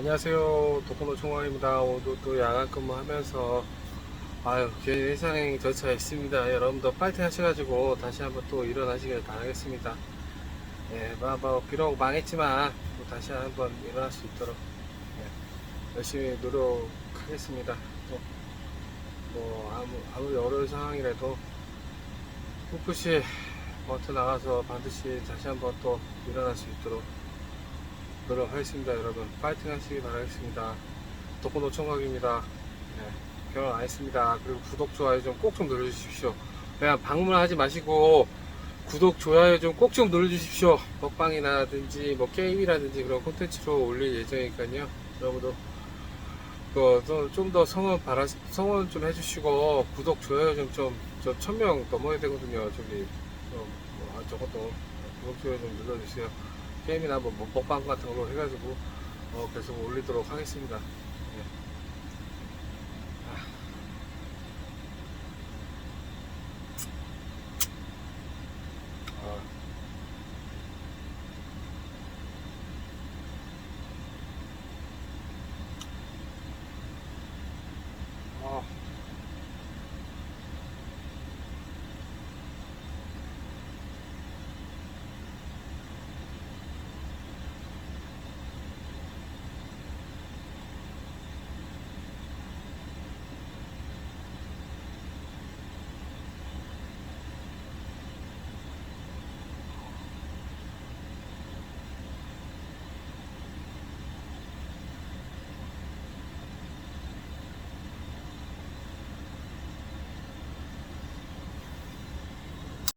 안녕하세요. 도코노 총괄입니다. 오늘도 또 야간 근무하면서 아유 괜히 회사행 절차 있습니다. 여러분도 파이팅 하셔가지고 다시 한번 또 일어나시길 바라겠습니다. 예, 뭐, 뭐 비록 망했지만 또 다시 한번 일어날 수 있도록 예, 열심히 노력하겠습니다. 또 뭐 아무 아무리 어려운 상황이라도 꿋꿋이 버텨 나가서 반드시 다시 한번 또 일어날 수 있도록 노력하겠습니다 여러분. 파이팅 하시기 바라겠습니다. 독고노 총각입니다. 네, 결혼 안 했습니다. 그리고 구독 좋아요 좀꼭좀 눌러주십시오. 그냥 방문하지 마시고 구독 좋아요 좀 꼭 좀 눌러주십시오. 먹방이라든지 뭐 게임이라든지 그런 콘텐츠로 올릴 예정이니까요. 여러분도 좀더 성원 바라 성원 좀 해주시고 구독 좋아요 좀좀저 천명 넘어야 되거든요. 저기 좀, 뭐, 아, 저것도 구독 좋아요 좀 눌러주세요 게임이나 뭐 먹방 같은 걸로 해가지고 어, 계속 올리도록 하겠습니다.